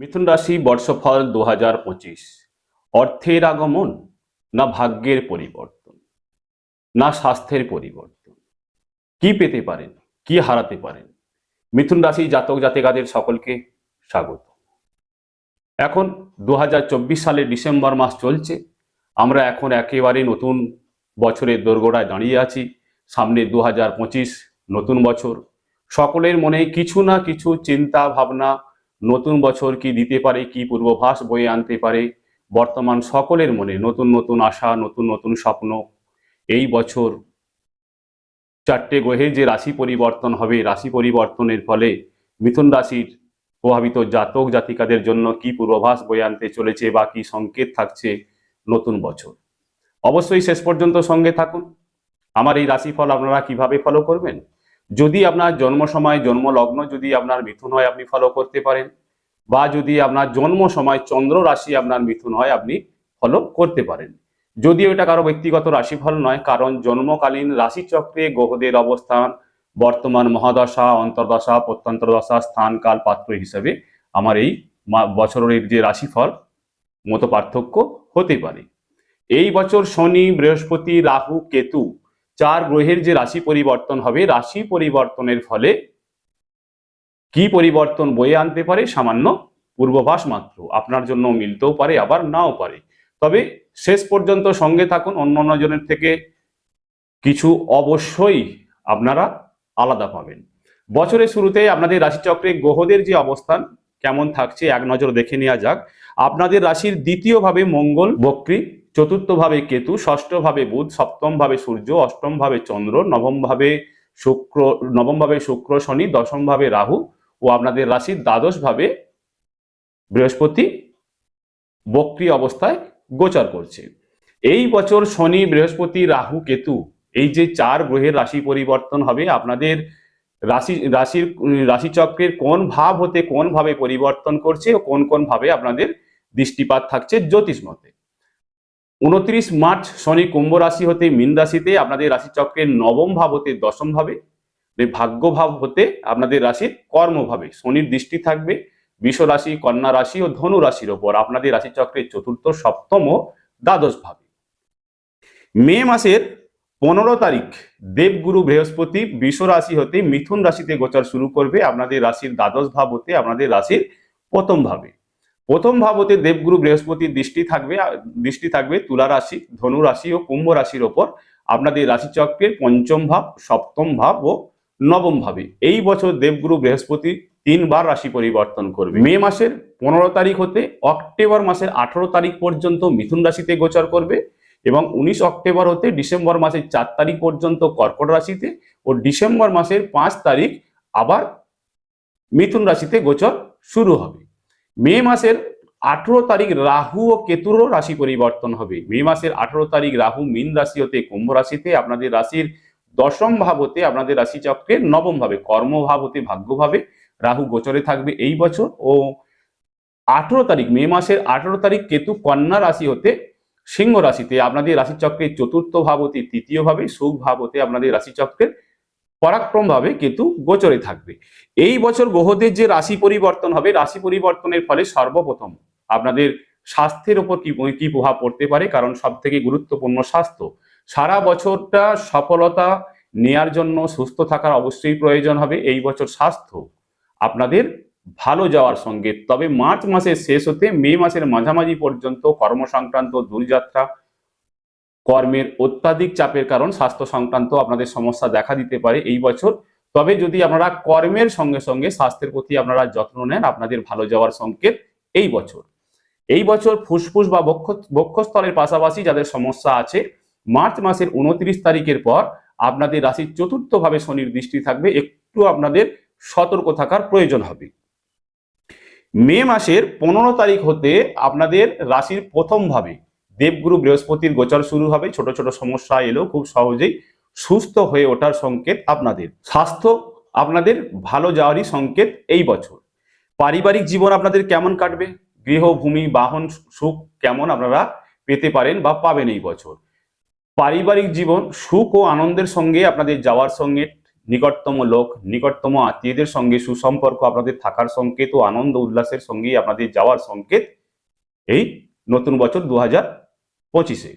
মিথুন রাশি বর্ষফল দু হাজার পঁচিশ। অর্থের আগমন, না ভাগ্যের পরিবর্তন, না স্বাস্থ্যের পরিবর্তন। কি পেতে পারেন, কি হারাতে পারেন? মিথুন রাশি জাতক জাতিকাদের সকলকে স্বাগত। এখন দু সালের ডিসেম্বর মাস চলছে। আমরা এখন একেবারে নতুন বছরের দোরগোড়ায় দাঁড়িয়ে আছি। সামনে দু হাজার পঁচিশ, নতুন বছর। সকলের মনে কিছু না কিছু চিন্তা ভাবনা নতুন বছর কি দিতে পারে, কি পূর্বভাস বয়ে আনতে পারে? বর্তমান সকলের মনে নতুন নতুন আশা, নতুন নতুন স্বপ্ন। এই বছর চারটে গ্রহে যে রাশি পরিবর্তন হবে, রাশি পরিবর্তনের ফলে মিথুন রাশির প্রভাবিত জাতক জাতিকাদের জন্য কি পূর্বাভাস বয়ে আনতে চলেছে বা কি সংকেত থাকছে নতুন বছর? অবশ্যই শেষ পর্যন্ত সঙ্গে থাকুন। আমার এই রাশিফল আপনারা কীভাবে ফলো করবেন? যদি আপনার জন্ম সময় জন্ম লগ্ন যদি আপনার মিথুন হয় আপনি ফলো করতে পারেন, বা যদি আপনার জন্ম সময় চন্দ্র রাশি আপনার মিথুন হয় আপনি ফলো করতে পারেন। যদিও এটা কারও ব্যক্তিগত রাশিফল নয়, কারণ জন্মকালীন রাশিচক্রে গ্রহদের অবস্থান, বর্তমান মহাদশা, অন্তর্দশা প্রত্যন্তর দশা স্থান, কাল, পাত্র হিসেবে আমার এই বছরের যে রাশিফল মতো পার্থক্য হতে পারে। এই বছর শনি, বৃহস্পতি, রাহু, কেতু চার গ্রহের যে রাশি পরিবর্তন হবে, রাশি পরিবর্তনের ফলে কি পরিবর্তন বয়ে আনতে পারে? সামান্য পূর্বভাস মাত্র। আপনার জন্য মিলতেও পারে, আবার নাও পারে। তবে শেষ পর্যন্ত সঙ্গে থাকুন, অন্য জনের থেকে কিছু অবশ্যই আপনারা আলাদা পাবেন। বছরের শুরুতে আপনাদের রাশিচক্রে গ্রহদের যে অবস্থান কেমন থাকছে, এক নজর দেখে নেওয়া যাক। আপনাদের রাশির দ্বিতীয় ভাবে মঙ্গল, বক্রী চতুর্থ ভাবে কেতু ষষ্ঠ ভাবে বুধ সপ্তম ভাবে সূর্য অষ্টম ভাবে চন্দ্র নবম ভাবে শুক্র নবম ভাবে শুক্র শনি দশম ভাবে রাহু ও আপনাদের রাশির দ্বাদশ ভাবে বৃহস্পতি বক্রী অবস্থায় গোচর করছে। এই বছর শনি, বৃহস্পতি, রাহু, কেতু এই যে চার গ্রহের রাশি পরিবর্তন হবে, আপনাদের রাশি, রাশির, রাশিচক্রের কোন ভাব হতে কোন ভাবে পরিবর্তন করছে ও কোন কোন ভাবে আপনাদের দৃষ্টিপাত থাকছে জ্যোতিষ মতে। উনত্রিশ মার্চ শনি কুম্ভ রাশি হতে মীন রাশিতে আপনাদের রাশিচক্রের নবম ভাব হতে দশম ভাবে এই ভাগ্য ভাব হতে আপনাদের রাশির কর্মভাবে শনির দৃষ্টি থাকবে, বিষ রাশি, কন্যা রাশি ও ধনু রাশির ওপর আপনাদের রাশিচক্রের চতুর্থ, সপ্তম ও দ্বাদশ ভাবে। মে মাসের পনেরো তারিখ, দেবগুরু বৃহস্পতি বিষ রাশি হতে মিথুন রাশিতে গোচর শুরু করবে, আপনাদের রাশির দ্বাদশ ভাব হতে আপনাদের রাশির প্রথম ভাবে। প্রথম ভাবতে দেবগুরু বৃহস্পতির দৃষ্টি থাকবে দৃষ্টি থাকবে তুলা রাশি, ধনু রাশি ও কুম্ভ রাশির ওপর। আপনাদের রাশিচক্রের পঞ্চম ভাব, সপ্তম ভাব ও নবম ভাবে। এই বছর দেবগুরু বৃহস্পতি তিনবার রাশি পরিবর্তন করবে। মে মাসের পনেরো তারিখ হতে অক্টোবর মাসের আঠারো তারিখ পর্যন্ত মিথুন রাশিতে গোচর করবে এবং উনিশ অক্টোবর হতে ডিসেম্বর মাসের চার তারিখ পর্যন্ত কর্কট রাশিতে ও ডিসেম্বর মাসের পাঁচ তারিখ আবার মিথুন রাশিতে গোচর শুরু হবে। মে মাসের আঠেরো তারিখ রাহু ও কেতুরও রাশি পরিবর্তন হবে। মে মাসের আঠেরো তারিখ রাহু মীন রাশি হতে কুম্ভ রাশিতে, আপনাদের রাশির দশম ভাব হতে আপনাদের রাশি চক্রের নবম ভাবে কর্মভাব হতে ভাগ্যভাবে রাহু গোচরে থাকবে এই বছর। ও আঠেরো তারিখ, মে মাসের আঠেরো তারিখ কেতু কন্যা রাশি হতে সিংহ রাশিতে, আপনাদের রাশিচক্রের চতুর্থ ভাব হতে তৃতীয় ভাবে, সুখ ভাব হতে আপনাদের রাশিচক্রের পরাক্রম ভাবে কেতু গোচরে থাকবে। এই বছর গ্রহদের যে রাশি পরিবর্তন হবে, রাশি পরিবর্তনের ফলে সর্বপ্রথম আপনাদের স্বাস্থ্যের উপর কি কি প্রভাব পড়তে পারে? কারণ সব থেকে গুরুত্বপূর্ণ স্বাস্থ্য। সারা বছরটা সফলতা নেয়ার জন্য সুস্থ থাকার অবশ্যই প্রয়োজন হবে। এই বছর স্বাস্থ্য আপনাদের ভালো যাওয়ার সঙ্গে, তবে মার্চ মাসের শেষ হতে মে মাসের মাঝামাঝি পর্যন্ত কর্মসংক্রান্ত দূরযাত্রা কর্মের অত্যাধিক চাপের কারণ স্বাস্থ্য সংক্রান্ত আপনাদের সমস্যা দেখা দিতে পারে এই বছর। তবে যদি আপনারা কর্মের সঙ্গে সঙ্গে স্বাস্থ্যের প্রতি আপনারা যত্ন নেন, আপনাদের ভালো যাওয়ার সংকেত এই বছর। এই বছর ফুসফুস বা বক্ষ, বক্ষস্থলের পাশাপাশি যাদের সমস্যা আছে, মার্চ মাসের উনত্রিশ তারিখের পর আপনাদের রাশির চতুর্থভাবে শনির দৃষ্টি থাকবে, একটু আপনাদের সতর্ক থাকার প্রয়োজন হবে। মে মাসের পনেরো তারিখ হতে আপনাদের রাশির প্রথম ভাবে দেবগুরু বৃহস্পতির গোচর শুরু হবে, ছোট ছোট সমস্যা এলেও খুব সহজেই সুস্থ হয়ে ওঠার সংকেত আপনাদের। স্বাস্থ্য আপনাদের ভালো যাওয়ারই সংকেত এই বছর। পারিবারিক জীবন আপনাদের কেমন কাটবে? গৃহভূমি বাহন, সুখ কেমন আপনারা পেতে পারেন বা পাবেন এই বছর? পারিবারিক জীবন সুখ ও আনন্দের সঙ্গে আপনাদের যাওয়ার সঙ্গে নিকটতম লোক, নিকটতম আত্মীয়দের সঙ্গে সুসম্পর্ক আপনাদের থাকার সংকেত ও আনন্দ উল্লাসের সঙ্গেই আপনাদের যাওয়ার সংকেত এই নতুন বছর দু হাজার পঁচিশে।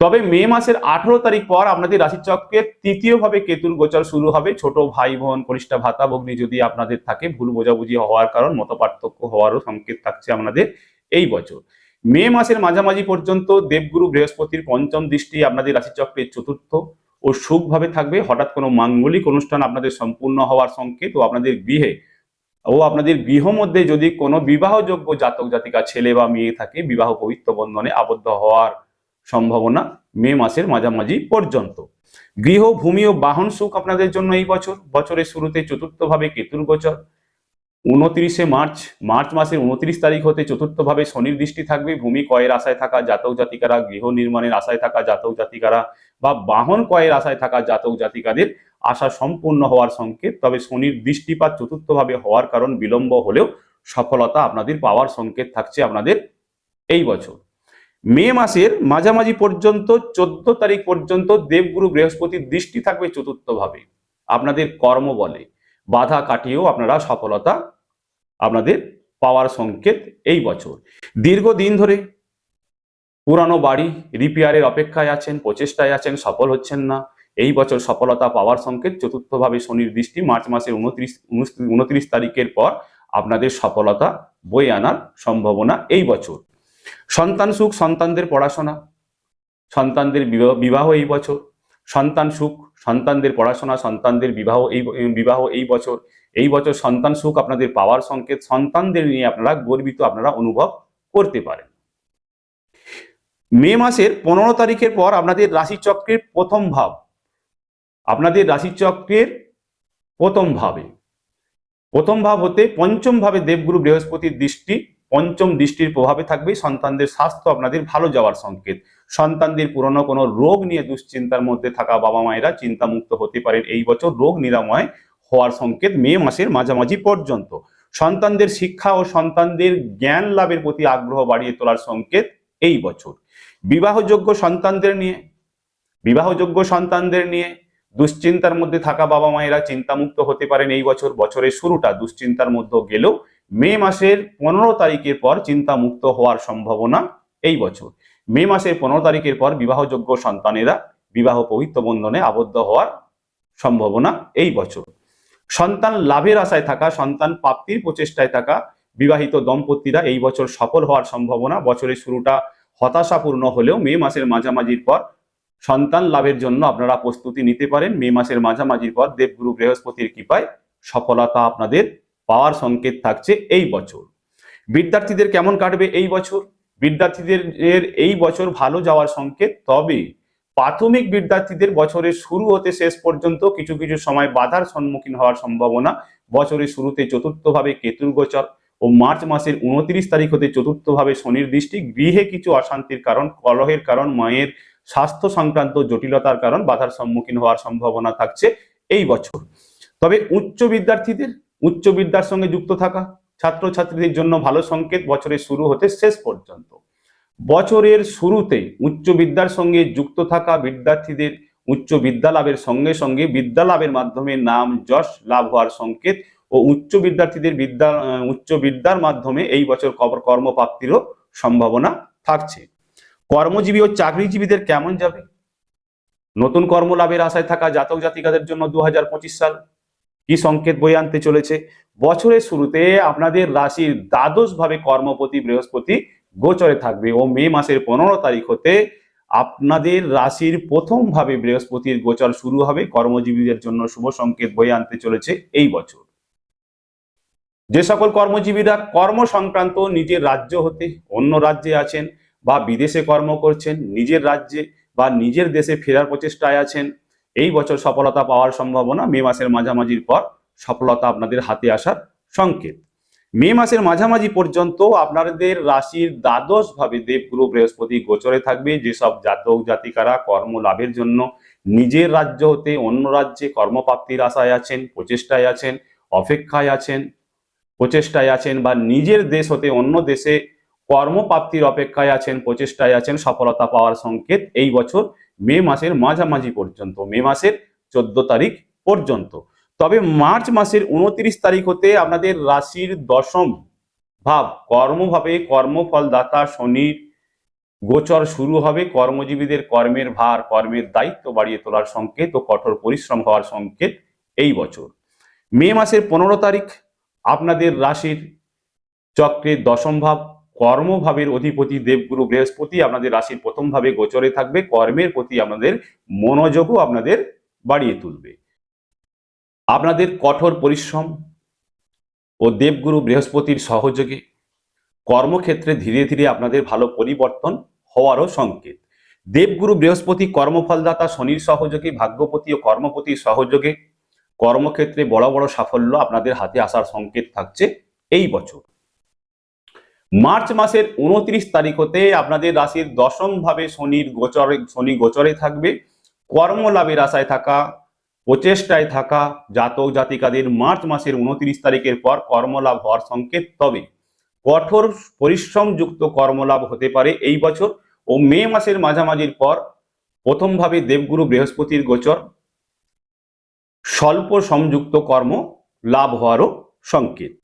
তবে মে মাসের আঠারো তারিখ পর আপনাদের রাশিচক্রের তৃতীয়ভাবে কেতুর গোচর শুরু হবে। ছোট ভাই বোন কনিষ্ঠ ভাতা ভগ্নি যদি আপনাদের থাকে, ভুল বোঝাবুঝি হওয়ার কারণ মত পার্থক্য হওয়ারও সংকেত থাকছে আপনাদের এই বছর। মে মাসের মাঝামাঝি পর্যন্ত দেবগুরু বৃহস্পতির পঞ্চম দৃষ্টি আপনাদের রাশিচক্রের চতুর্থ ও সুখভাবে থাকবে। হঠাৎ কোনো মাঙ্গলিক অনুষ্ঠান আপনাদের সম্পূর্ণ হওয়ার সংকেত ও আপনাদের গৃহে ও আপনাদের গৃহ মধ্যে যদি কোনো বিবাহযোগ্য জাতক, জাতিকা, ছেলে বা মেয়ে থাকে, বিবাহ পবিত্র বন্ধনে আবদ্ধ হওয়ার সম্ভাবনা মে মাসের মাঝামাঝি পর্যন্ত। গৃহ, ভূমি ও বাহন সুখ আপনাদের জন্য এই বছর। বছরের শুরুতে চতুর্থভাবে কেতুর গোচর। উনত্রিশে মার্চ মার্চ মাসের উনত্রিশ তারিখ হতে চতুর্থভাবে শনির দৃষ্টি থাকবে। ভূমি কয়ের আশায় থাকা জাতক, জাতিকারা, গৃহ নির্মাণের আশায় থাকা জাতক, জাতিকারা বা বাহন কয়ের আশায় থাকা জাতক, জাতিকাদের আশা সম্পূর্ণ হওয়ার সংকেত, তবে শনির দৃষ্টিপাত চতুর্থভাবে হওয়ার কারণ বিলম্ব হলেও সফলতা আপনাদের পাওয়ার সংকেত থাকছে আপনাদের এই বছর। মে মাসের মাঝামাঝি পর্যন্ত, চোদ্দ তারিখ পর্যন্ত দেবগুরু বৃহস্পতির দৃষ্টি থাকবে চতুর্থভাবে। আপনাদের কর্ম বলে, বাধা কাটিয়েও আপনারা সফলতা আপনাদের পাওয়ার সংকেত এই বছর। দীর্ঘদিন ধরে পুরানো বাড়ি রিপেয়ারের অপেক্ষায় আছেন, প্রচেষ্টায় আছেন, সফল হচ্ছেন না। এই বছর সফলতা পাওয়ার সংকেত। চতুর্থভাবে শনির দৃষ্টি মার্চ মাসের উনত্রিশ উনত্রিশ তারিখের পর আপনাদের সফলতা বয়ে আনার সম্ভাবনা এই বছর। সন্তান সুখ, সন্তানদের পড়াশোনা। সন্তানদের বিবাহ এই বছর। সন্তান সুখ, সন্তানদের পড়াশোনা, সন্তানদের বিবাহ এই বিবাহ এই বছর। এই বছর সন্তান সুখ আপনাদের পাওয়ার সংকেত। সন্তানদের নিয়ে আপনারা গর্বিত, আপনারা অনুভব করতে পারেন। মে মাসের পনেরো তারিখের পর আপনাদের রাশিচক্রের প্রথম ভাব। আপনাদের রাশিচক্রের প্রথম ভাবে। প্রথম ভাব হতে পঞ্চম ভাবে দেবগুরু বৃহস্পতির দৃষ্টি, পঞ্চম দৃষ্টির প্রভাবে থাকবে সন্তানদের স্বাস্থ্য, আপনাদের ভালো যাওয়ার সংকেত। সন্তানদের পুরনো কোনো রোগ নিয়ে দুশ্চিন্তার মধ্যে থাকা বাবা মায়েরা চিন্তামুক্ত হতে পারেন এই বছর রোগ নিরাময় হওয়ার সংকেত মে মাসের মাঝামাঝি পর্যন্ত। সন্তানদের শিক্ষা ও সন্তানদের জ্ঞান লাভের প্রতি আগ্রহ বাড়িয়ে তোলার সংকেত এই বছর। বিবাহযোগ্য সন্তানদের নিয়ে, বিবাহযোগ্য সন্তানদের নিয়ে দুশ্চিন্তার মধ্যে থাকা বাবা মায়েরা চিন্তামুক্ত হতে পারেন এই বছর, বছরের শুরুটা দুশ্চিন্তার মধ্যে গেলেও মে মাসের পনেরো তারিখের পর চিন্তামুক্ত হওয়ার সম্ভাবনা এই বছর। মে মাসের পনেরো তারিখের পর বিবাহযোগ্য সন্তানেরা বিবাহ পবিত্র বন্ধনে আবদ্ধ হওয়ার সম্ভাবনা এই বছর। সন্তান লাভের আশায় থাকা, সন্তান প্রাপ্তির প্রচেষ্টায় থাকা বিবাহিত দম্পতিরা এই বছর সফল হওয়ার সম্ভাবনা। বছরের শুরুটা হতাশাপূর্ণ হলেও মে মাসের মাঝামাঝির পর সন্তান লাভের জন্য আপনারা প্রস্তুতি নিতে পারেন। মে মাসের মাঝামাঝির পর দেবগুরু বৃহস্পতির কৃপায় সফলতা আপনাদের পাওয়ার সংকেত থাকছে এই বছর। বিদ্যার্থীদের কেমন কাটবে এই বছর? বিদ্যার্থীদের এই বছর ভালো যাওয়ার সংকেত। তবে প্রাথমিক বিদ্যার্থীদের বছরের শুরু হতে শেষ পর্যন্ত কিছু কিছু সময় বাধার সম্মুখীন হওয়ার সম্ভাবনা। বছরের শুরুতে চতুর্থভাবে কেতুর গোচর ও মার্চ মাসের উনত্রিশ তারিখ হতে চতুর্থভাবে শনির দৃষ্টি। গৃহে কিছু অশান্তির কারণ, কলহের কারণ, মায়ের স্বাস্থ্য সংক্রান্ত জটিলতার কারণ বাধার সম্মুখীন হওয়ার সম্ভাবনা থাকছে এই বছর। তবে উচ্চ বিদ্যার্থীদের, উচ্চ বিদ্যার সঙ্গে যুক্ত থাকা ছাত্রছাত্রীদের জন্য ভালো সংকেত বছরের শুরু হতে শেষ পর্যন্ত। বছরের শুরুতে উচ্চ বিদ্যার সঙ্গে যুক্ত থাকা বিদ্যার্থীদের উচ্চ বিদ্যা লাভের সঙ্গে সঙ্গে বিদ্যা লাভের মাধ্যমে নাম, যশ লাভ হওয়ার সংকেত ও উচ্চ বিদ্যার্থীদের বিদ্যা, উচ্চ বিদ্যার মাধ্যমে এই বছর কর- কর্মপ্রাপ্তিরও সম্ভাবনা থাকছে। কর্মজীবী ও চাকরিজীবীদের কেমন যাবে? নতুন কর্মলাভের আশায় থাকা জাতক জাতিকাদের জন্য দু হাজার পঁচিশ সাল কি সংকেত বয়ে আনতে চলেছে? বছরের শুরুতে আপনাদের রাশির দ্বাদশ ভাবে কর্মপতি বৃহস্পতি গোচরে থাকবে ও মে মাসের পনেরো তারিখ হতে আপনাদের রাশির প্রথম ভাবে বৃহস্পতির গোচর শুরু হবে। কর্মজীবীদের জন্য শুভ সংকেত বয়ে আনতে চলেছে এই বছর। যে সকল কর্মজীবীরা কর্ম সংক্রান্ত নিজের রাজ্য হতে অন্য রাজ্যে আছেন বা বিদেশে কর্ম করছেন, নিজের রাজ্যে বা নিজের দেশে ফেরার প্রচেষ্টায় আছেন, এই বছর সফলতা পাওয়ার সম্ভাবনা মে মাসের মাঝামাঝির পর সফলতা আপনাদের হাতে আসার সংকেত। মে মাসের মাঝামাঝি পর্যন্ত আপনাদের রাশির দ্বাদশ ভাবে দেবগুরু বৃহস্পতি গোচরে থাকবে, যেসব জাতক জাতিকারা কর্ম লাভের জন্য নিজের রাজ্য হতে অন্য রাজ্যে কর্মপ্রাপ্তির আশায় আছেন, প্রচেষ্টায় আছেন, অপেক্ষায় আছেন, প্রচেষ্টায় আছেন বা নিজের দেশ হতে অন্য দেশে কর্মপ্রাপ্তির অপেক্ষায় আছেন, প্রচেষ্টায় আছেন, সফলতা পাওয়ার সংকেত এই বছর মে মাসের মাঝামাঝি পর্যন্ত, মে মাসের চোদ্দ তারিখ পর্যন্ত। তবে মার্চ মাসের উনত্রিশ তারিখ হতে আপনাদের রাশির দশম ভাব, কর্মভাবে কর্মফলদাতা শনির গোচর শুরু হবে। কর্মজীবীদের কর্মের ভার, কর্মের দায়িত্ব বাড়িয়ে তোলার সংকেত ও কঠোর পরিশ্রম হওয়ার সংকেত এই বছর। মে মাসের পনেরো তারিখ আপনাদের রাশির চক্রের দশম ভাব কর্মভাবের অধিপতি দেবগুরু বৃহস্পতি আপনাদের রাশির প্রথম ভাবে গোচরে থাকবে। কর্মের প্রতি আপনাদের মনোযোগও আপনাদের বাড়িয়ে তুলবে। আপনাদের কঠোর পরিশ্রম ও দেবগুরু বৃহস্পতির সহযোগে কর্মক্ষেত্রে ধীরে ধীরে আপনাদের ভালো পরিবর্তন হওয়ারও সংকেত। দেবগুরু বৃহস্পতি কর্মফলদাতা, শনির সহযোগে, ভাগ্যপতি ও কর্মপতির সহযোগে কর্মক্ষেত্রে বড় বড় সাফল্য আপনাদের হাতে আসার সংকেত থাকছে এই বছর। মার্চ মাসের উনত্রিশ তারিখ হতে আপনাদের রাশির দশম ভাবে শনির গোচরে, শনি গোচরে থাকবে। কর্মলাভের আশায় থাকা, প্রচেষ্টায় থাকা জাতক জাতিকাদের মার্চ মাসের উনত্রিশ তারিখের পর কর্মলাভ হওয়ার সংকেত তবে। কঠোর পরিশ্রমযুক্ত কর্মলাভ হতে পারে এই বছর ও মে মাসের মাঝামাঝির পর প্রথমভাবে দেবগুরু বৃহস্পতির গোচর। স্বল্প সংযুক্ত কর্ম লাভ হওয়ারও সংকেত।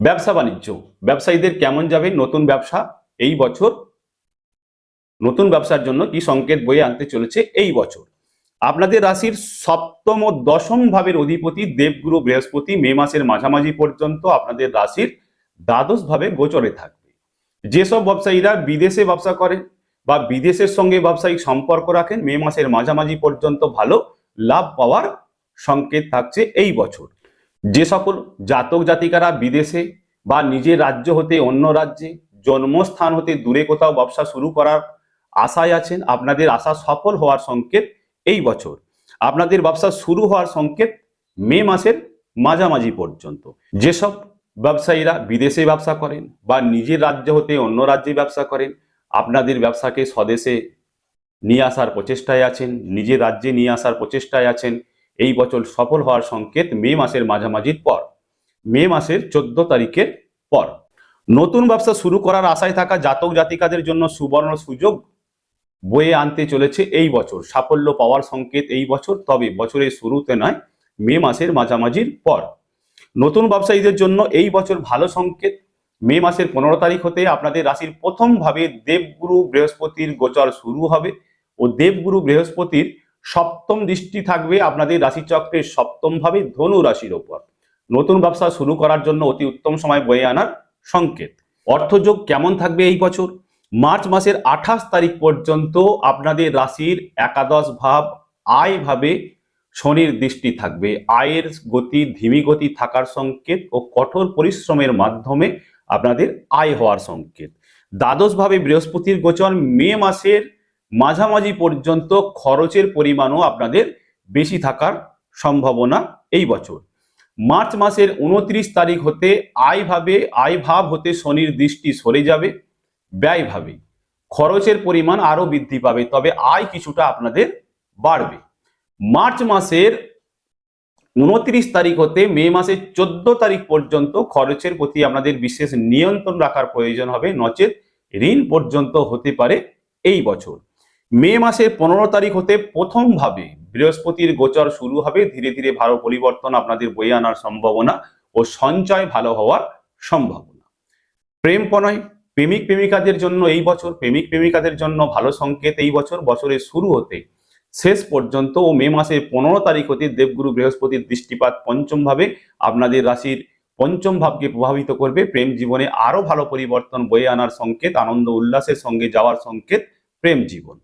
ব্যবসা বাণিজ্য। ব্যবসায়ীদের কেমন যাবে নতুন ব্যবসা? এই বছর নতুন ব্যবসার জন্য কি সংকেত বয়ে আনতে চলেছে এই বছর? আপনাদের রাশির সপ্তম ও দশম ভাবের অধিপতি দেবগুরু বৃহস্পতি মে মাসের মাঝামাঝি পর্যন্ত আপনাদের রাশির দ্বাদশ ভাবে গোচরে থাকবে। যেসব ব্যবসায়ীরা বিদেশে ব্যবসা করেন বা বিদেশের সঙ্গে ব্যবসায়িক সম্পর্ক রাখেন, মে মাসের মাঝামাঝি পর্যন্ত ভালো লাভ পাওয়ার সংকেত থাকছে এই বছর। যে সকল জাতক জাতিকারা বিদেশে বা নিজের রাজ্য হতে অন্য রাজ্যে জন্মস্থান হতে দূরে কোথাও ব্যবসা শুরু করার আশায় আছেন, আপনাদের আশা সফল হওয়ার সংকেত এই বছর। আপনাদের ব্যবসা শুরু হওয়ার সংকেত মে মাসের মাঝামাঝি পর্যন্ত। যেসব ব্যবসায়ীরা বিদেশে ব্যবসা করেন বা নিজের রাজ্য হতে অন্য রাজ্যে ব্যবসা করেন, আপনাদের ব্যবসাকে স্বদেশে নিয়ে আসার প্রচেষ্টায় আছেন, নিজের রাজ্যে নিয়ে আসার প্রচেষ্টায় আছেন এই বছর সফল হওয়ার সংকেত মে মাসের মাঝামাঝির পর। মে মাসের চোদ্দ তারিখের পর। নতুন ব্যবসা শুরু করার আশায় থাকা জাতক জাতিকাদের জন্য সুবর্ণ সুযোগ বয়ে আনতে চলেছে এই বছর। সাফল্য পাওয়ার সংকেত এই বছর, তবে বছরের শুরুতে নয়, মে মাসের মাঝামাঝির পর। নতুন ব্যবসায়ীদের জন্য এই বছর ভালো সংকেত। মে মাসের পনেরো তারিখ হতে আপনাদের রাশির প্রথম ভাবে দেবগুরু বৃহস্পতির গোচর শুরু হবে ও দেবগুরু বৃহস্পতির সপ্তম দৃষ্টি থাকবে আপনাদের রাশিচক্রের সপ্তম ভাবে ধনু রাশির ওপর। নতুন ব্যবসা শুরু করার জন্য অতি উত্তম সময় বয়ে আনার সংকেত। অর্থযোগ কেমন থাকবে এই বছর? মার্চ মাসের আঠাশ তারিখ পর্যন্ত আপনাদের রাশির একাদশ ভাব আয় ভাবে শনির দৃষ্টি থাকবে। আয়ের গতি, ধিমি গতি থাকার সংকেত ও কঠোর পরিশ্রমের মাধ্যমে আপনাদের আয় হওয়ার সংকেত। দ্বাদশ ভাবে বৃহস্পতির গোচর মে মাসের মাঝামাঝি পর্যন্ত খরচের পরিমাণও আপনাদের বেশি থাকার সম্ভাবনা এই বছর। মার্চ মাসের উনত্রিশ তারিখ হতে আয় ভাবে, আয় ভাব হতে শনির দৃষ্টি সরে যাবে, ব্যয় ভাবে। খরচের পরিমাণ আরও বৃদ্ধি পাবে, তবে আয় কিছুটা আপনাদের বাড়বে। মার্চ মাসের উনত্রিশ তারিখ হতে মে মাসের চোদ্দ তারিখ পর্যন্ত খরচের প্রতি আপনাদের বিশেষ নিয়ন্ত্রণ রাখার প্রয়োজন হবে, নচেত ঋণ পর্যন্ত হতে পারে এই বছর। মে মাসের পনেরো তারিখ হতে প্রথমভাবে বৃহস্পতির গোচর শুরু হবে। ধীরে ধীরে ভালো পরিবর্তন আপনাদের বয়ে আনার সম্ভাবনা ও সঞ্চয় ভালো হওয়ার সম্ভাবনা। প্রেম প্রণয়, প্রেমিক প্রেমিকাদের জন্য এই বছর, প্রেমিক প্রেমিকাদের জন্য ভালো সংকেত এই বছর। বছরের শুরু হতে শেষ পর্যন্ত ও মে মাসের পনেরো তারিখ হতে দেবগুরু বৃহস্পতির দৃষ্টিপাত পঞ্চম ভাবে আপনাদের রাশির পঞ্চম ভাবকে প্রভাবিত করবে। প্রেম জীবনে আরও ভালো পরিবর্তন বয়ে আনার সংকেত, আনন্দ উল্লাসের সঙ্গে যাওয়ার সংকেত প্রেম জীবন।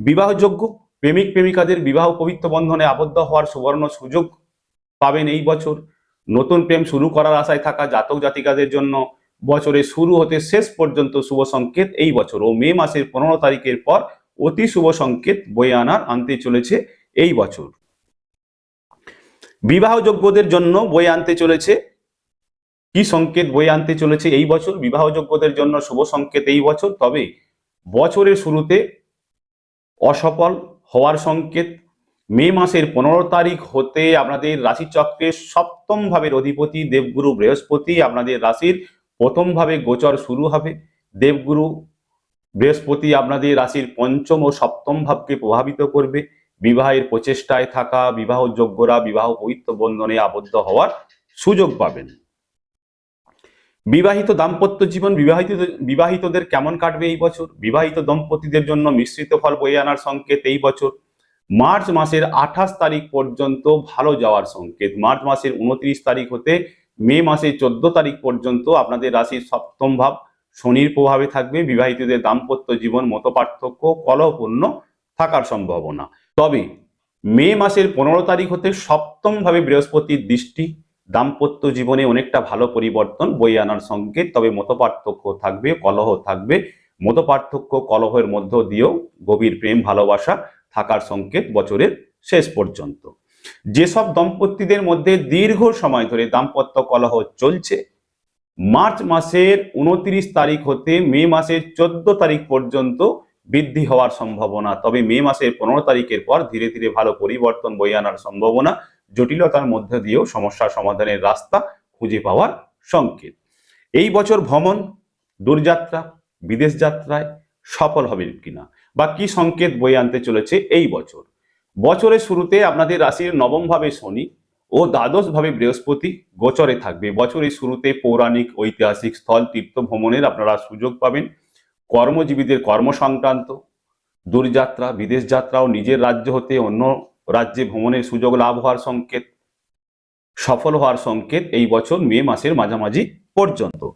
বিবাহযোগ্য প্রেমিক প্রেমিকাদের বিবাহ পবিত্র বন্ধনে আবদ্ধ হওয়ার সুবর্ণ সুযোগ পাবেন এই বছর। নতুন প্রেম শুরু করার আশায় থাকা জাতক জাতিকাদের জন্য বছরের শুরু হতে শেষ পর্যন্ত শুভ সংকেত এই বছর ও মে মাসের পনেরো তারিখের পর অতি শুভ সংকেত বয়ে আনার আনতে চলেছে এই বছর। বিবাহযোগ্যদের জন্য বয়ে আনতে চলেছে। কি সংকেত বয়ে আনতে চলেছে এই বছর? বিবাহযোগ্যদের জন্য শুভ সংকেত এই বছর। তবে বছরের শুরুতে অসফল হওয়ার সংকেত। মে মাসের পনেরো তারিখ হতে আপনাদের রাশিচক্রের সপ্তম ভাবের অধিপতি দেবগুরু বৃহস্পতি আপনাদের রাশির প্রথম ভাবে গোচর শুরু হবে। দেবগুরু বৃহস্পতি আপনাদের রাশির পঞ্চম ও সপ্তম ভাবকে প্রভাবিত করবে। বিবাহের প্রচেষ্টায় থাকা, বিবাহযোগ্যরা বিবাহ পবিত্র বন্ধনে আবদ্ধ হওয়ার সুযোগ পাবেন। বিবাহিত দাম্পত্য জীবন বিবাহিত বিবাহিতদের কেমন কাটবে এই বছর? বিবাহিত দম্পতিদের জন্য মিশ্রিত ফল বয়ে আনার সংকেত এই বছর। মার্চ মাসের আঠাশ তারিখ পর্যন্ত ভালো যাওয়ার সংকেত। মার্চ মাসের উনত্রিশ তারিখ হতে মে মাসের চোদ্দ তারিখ পর্যন্ত আপনাদের রাশির সপ্তম ভাব শনির প্রভাবে থাকবে। বিবাহিতদের দাম্পত্য জীবন মত পার্থক্য কলহপূর্ণ থাকার সম্ভাবনা। তবে মে মাসের পনেরো তারিখ হতে সপ্তম ভাবে বৃহস্পতির দৃষ্টি দাম্পত্য জীবনে অনেকটা ভালো পরিবর্তন বই আনার সংকেত, তবে মতপার্থক্য থাকবে, কলহ থাকবে। মতপার্থক্য কলহের মধ্য দিয়েও গভীর প্রেম, ভালোবাসা থাকার সংকেত বছরের শেষ পর্যন্ত। যেসব দম্পতিদের মধ্যে দীর্ঘ সময় ধরে দাম্পত্য কলহ চলছে, মার্চ মাসের উনত্রিশ তারিখ হতে মে মাসের চোদ্দ তারিখ পর্যন্ত বৃদ্ধি হওয়ার সম্ভাবনা, তবে মে মাসের পনেরো তারিখের পর ধীরে ধীরে ভালো পরিবর্তন বই আনার সম্ভাবনা জটিলতার মধ্যে দিয়েও সমস্যা সমাধানের রাস্তা খুঁজে পাওয়ার সংকেত। এই বছর ভ্রমণ, দূরযাত্রা, বিদেশ যাত্রায় সফল হবে কিনা বা কি সংকেত বয়ে আনতে চলেছে এই বছর? বছরের শুরুতে আপনাদের রাশির নবম ভাবে শনি ও দ্বাদশ ভাবে বৃহস্পতি গোচরে থাকবে। বছরের শুরুতে পৌরাণিক, ঐতিহাসিক স্থল তীর্থ ভ্রমণের আপনারা সুযোগ পাবেন। কর্মজীবীদের কর্ম সংক্রান্ত দূরযাত্রা, বিদেশ যাত্রা ও নিজের রাজ্য হতে অন্য রাজ্যে ভ্রমণের সুযোগ লাভ হওয়ার সংকেত, সফল হওয়ার সংকেত এই বছর মে মাসের মাঝামাঝি পর্যন্ত।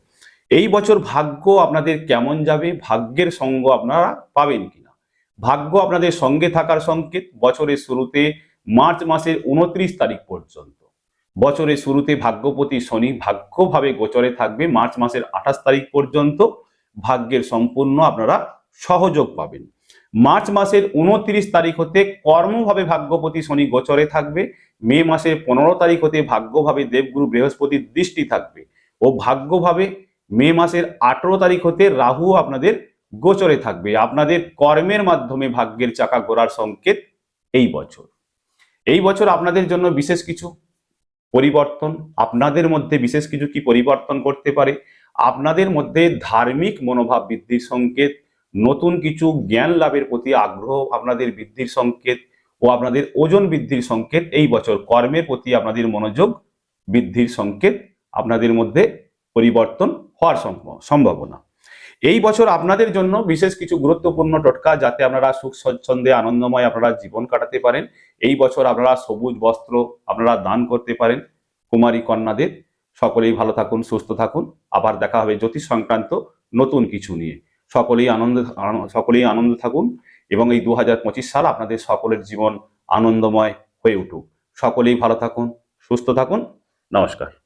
এই বছর ভাগ্য আপনাদের কেমন যাবে? ভাগ্যের সঙ্গ আপনারা পাবেন কিনা? ভাগ্য আপনাদের সঙ্গে থাকার সংকেত বছরের শুরুতে মার্চ মাসের উনত্রিশ তারিখ পর্যন্ত। বছরের শুরুতে ভাগ্যপতি শনি ভাগ্যভাবে গোচরে থাকবে মার্চ মাসের আঠাশ তারিখ পর্যন্ত। ভাগ্যের সম্পূর্ণ আপনারা সহযোগ পাবেন। মার্চ মাসের উনত্রিশ তারিখ হতে কর্মভাবে ভাগ্যপতি শনি গোচরে থাকবে। মে মাসের পনেরো তারিখ হতে ভাগ্যভাবে দেবগুরু বৃহস্পতির দৃষ্টি থাকবে। ও ভাগ্যভাবে মে মাসের আঠেরো তারিখ হতে রাহু আপনাদের গোচরে থাকবে। আপনাদের কর্মের মাধ্যমে ভাগ্যের চাকা ঘোরার সংকেত এই বছর। এই বছর আপনাদের জন্য বিশেষ কিছু পরিবর্তন, আপনাদের মধ্যে বিশেষ কিছু কি পরিবর্তন করতে পারে? আপনাদের মধ্যে ধার্মিক মনোভাব বৃদ্ধির সংকেত নতুন কিছু জ্ঞান লাভের প্রতি আগ্রহ আপনাদের বৃদ্ধির সংকেত ও আপনাদের ওজন বৃদ্ধির সংকেত এই বছর কর্মের প্রতি আপনাদের মনোযোগ বৃদ্ধির সংকেত আপনাদের মধ্যে পরিবর্তন হওয়ার সম্ভ- সম্ভাবনা। এই বছর আপনাদের জন্য বিশেষ কিছু গুরুত্বপূর্ণ টোটকা যাতে আপনারা সুখ স্বচ্ছন্দে আনন্দময় আপনারা জীবন কাটাতে পারেন। এই বছর আপনারা সবুজ বস্ত্র আপনারা দান করতে পারেন। কুমারী কন্যাদের সকলেই ভালো থাকুন, সুস্থ থাকুন। আবার দেখা হবে জ্যোতিষ সংক্রান্ত নতুন কিছু নিয়ে। সকলেই আনন্দ সকলেই আনন্দ থাকুন এবং এই দু হাজার পঁচিশ সাল আপনাদের সকলের জীবন আনন্দময় হয়ে উঠুক। সকলেই ভালো থাকুন, সুস্থ থাকুন। নমস্কার।